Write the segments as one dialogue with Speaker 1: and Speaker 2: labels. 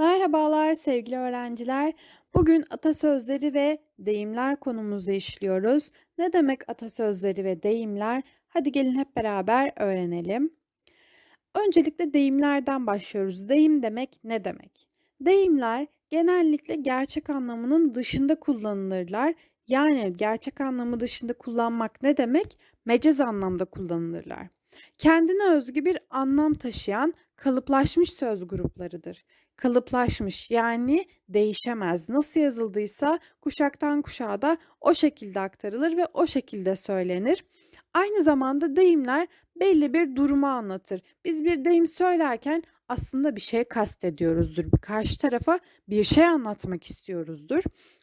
Speaker 1: Merhabalar sevgili öğrenciler. Bugün atasözleri ve deyimler konumuzu işliyoruz. Ne demek atasözleri ve deyimler? Hadi gelin hep beraber öğrenelim. Öncelikle deyimlerden başlıyoruz. Deyim demek ne demek? Deyimler genellikle gerçek anlamının dışında kullanılırlar. Yani gerçek anlamı dışında kullanmak ne demek? Mecaz anlamda kullanılırlar. Kendine özgü bir anlam taşıyan kalıplaşmış söz gruplarıdır. Kalıplaşmış yani değişemez. Nasıl yazıldıysa kuşaktan kuşağa da o şekilde aktarılır ve o şekilde söylenir. Aynı zamanda deyimler belli bir durumu anlatır. Biz bir deyim söylerken aslında bir şey kastediyoruzdur. Karşı tarafa bir şey anlatmak istiyoruzdur.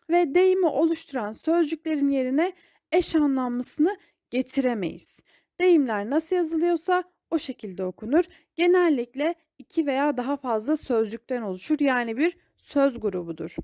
Speaker 1: Ve deyimi oluşturan sözcüklerin yerine eş anlamlısını getiremeyiz. Deyimler nasıl yazılıyorsa o şekilde okunur. Genellikle iki veya daha fazla sözcükten oluşur. Yani bir söz grubudur.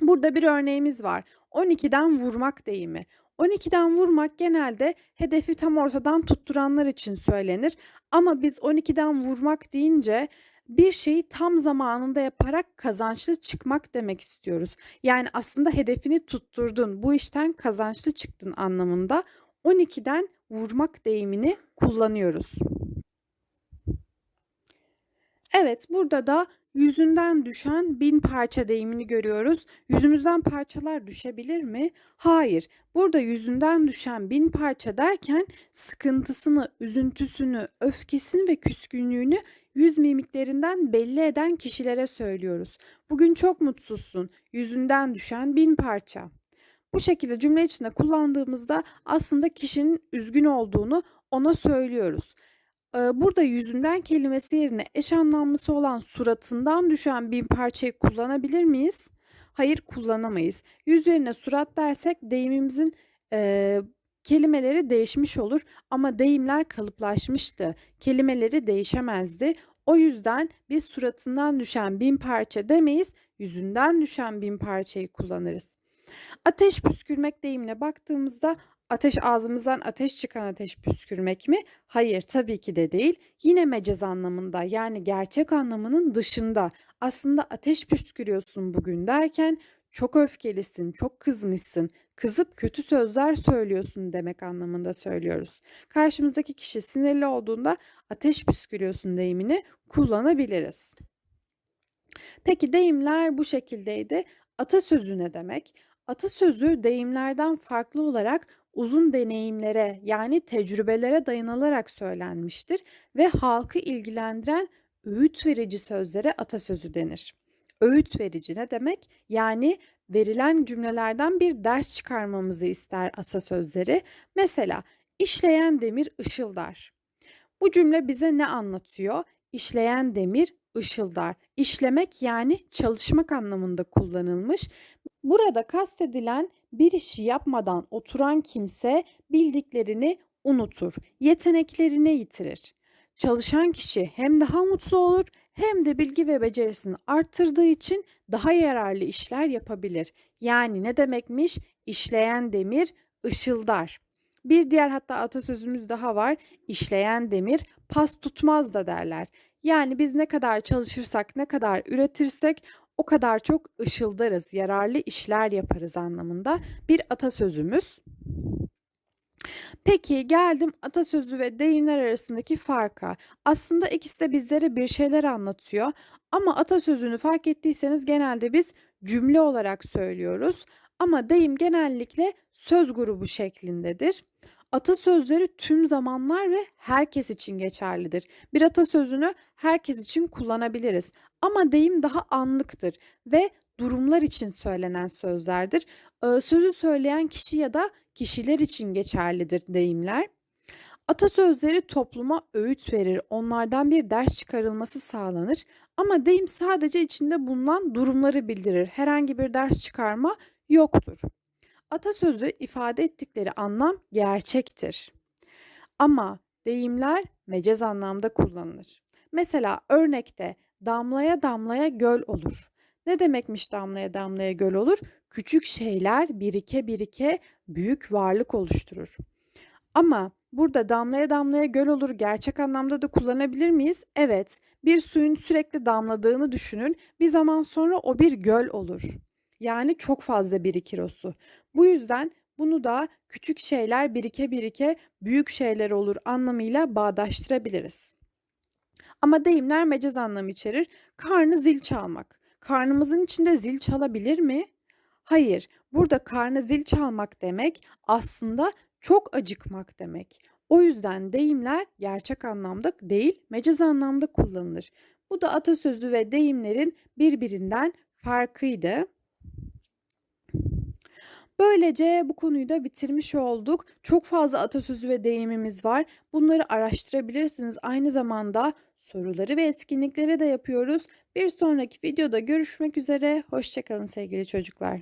Speaker 1: Burada bir örneğimiz var. 12'den vurmak deyimi. 12'den vurmak genelde hedefi tam ortadan tutturanlar için söylenir. Ama biz 12'den vurmak deyince bir şeyi tam zamanında yaparak kazançlı çıkmak demek istiyoruz. Yani aslında hedefini tutturdun, bu işten kazançlı çıktın anlamında 12'den vurmak deyimini kullanıyoruz. Evet, burada da yüzünden düşen bin parça deyimini görüyoruz. Yüzümüzden parçalar düşebilir mi? Hayır. Burada yüzünden düşen bin parça derken sıkıntısını, üzüntüsünü, öfkesini ve küskünlüğünü yüz mimiklerinden belli eden kişilere söylüyoruz. Bugün çok mutsuzsun. Yüzünden düşen bin parça. Bu şekilde cümle içinde kullandığımızda aslında kişinin üzgün olduğunu ona söylüyoruz. Burada yüzünden kelimesi yerine eş anlamlısı olan suratından düşen bir parçayı kullanabilir miyiz? Hayır kullanamayız. Yüz yerine surat dersek deyimimizin e, kelimeleri değişmiş olur ama deyimler kalıplaşmıştı. Kelimeleri değişemezdi. O yüzden biz suratından düşen bin parça demeyiz, yüzünden düşen bin parçayı kullanırız. Ateş püskürmek deyimine baktığımızda ateş ağzımızdan ateş çıkan ateş püskürmek mi? Hayır, tabii ki de değil. Yine mecaz anlamında yani gerçek anlamının dışında. Aslında ateş püskürüyorsun bugün derken çok öfkelisin, çok kızmışsın, kızıp kötü sözler söylüyorsun demek anlamında söylüyoruz. Karşımızdaki kişi sinirli olduğunda ateş püskürüyorsun deyimini kullanabiliriz. Peki deyimler bu şekildeydi. Atasözü ne demek? Atasözü deyimlerden farklı olarak uzun deneyimlere yani tecrübelere dayanılarak söylenmiştir ve halkı ilgilendiren öğüt verici sözlere atasözü denir. Öğüt verici ne demek? Yani verilen cümlelerden bir ders çıkarmamızı ister atasözleri. Mesela işleyen demir ışıldar. Bu cümle bize ne anlatıyor? İşleyen demir ışıldar. İşlemek yani çalışmak anlamında kullanılmış Burada kastedilen bir işi yapmadan oturan kimse bildiklerini unutur, yeteneklerini yitirir. Çalışan kişi hem daha mutlu olur hem de bilgi ve becerisini arttırdığı için daha yararlı işler yapabilir. Yani ne demekmiş? İşleyen demir ışıldar. Bir diğer hatta atasözümüz daha var. İşleyen demir pas tutmaz da derler. Yani biz ne kadar çalışırsak, ne kadar üretirsek o kadar çok ışıldarız, yararlı işler yaparız anlamında bir atasözümüz. Peki geldim atasözü ve deyimler arasındaki farka. Aslında ikisi de bizlere bir şeyler anlatıyor ama atasözünü fark ettiyseniz genelde biz cümle olarak söylüyoruz ama deyim genellikle söz grubu şeklindedir. Atasözleri tüm zamanlar ve herkes için geçerlidir. Bir atasözünü herkes için kullanabiliriz ama deyim daha anlıktır ve durumlar için söylenen sözlerdir. sözü söyleyen kişi ya da kişiler için geçerlidir deyimler. Atasözleri topluma öğüt verir, onlardan bir ders çıkarılması sağlanır ama deyim sadece içinde bulunan durumları bildirir. Herhangi bir ders çıkarma yoktur. Atasözü ifade ettikleri anlam gerçektir. Ama deyimler mecaz anlamda kullanılır. Mesela örnekte damlaya damlaya göl olur. Ne demekmiş damlaya damlaya göl olur? Küçük şeyler birike birike büyük varlık oluşturur. Ama Burada damlaya damlaya göl olur gerçek anlamda da kullanabilir miyiz? Evet. Bir suyun sürekli damladığını düşünün. Bir zaman sonra o bir göl olur. Yani çok fazla birikir o su. Bu yüzden bunu da küçük şeyler birike birike büyük şeyler olur anlamıyla bağdaştırabiliriz. Ama deyimler mecaz anlamı içerir. Karnı zil çalmak. Karnımızın içinde zil çalabilir mi? Hayır. Burada karnı zil çalmak demek aslında çok acıkmak demek. O yüzden deyimler gerçek anlamda değil, mecaz anlamda kullanılır. Bu da atasözü ve deyimlerin birbirinden farkıydı. Böylece bu konuyu da bitirmiş olduk. Çok fazla atasözü ve deyimimiz var. Bunları araştırabilirsiniz. Aynı zamanda soruları ve etkinlikleri de yapıyoruz. Bir sonraki videoda görüşmek üzere. Hoşçakalın sevgili çocuklar.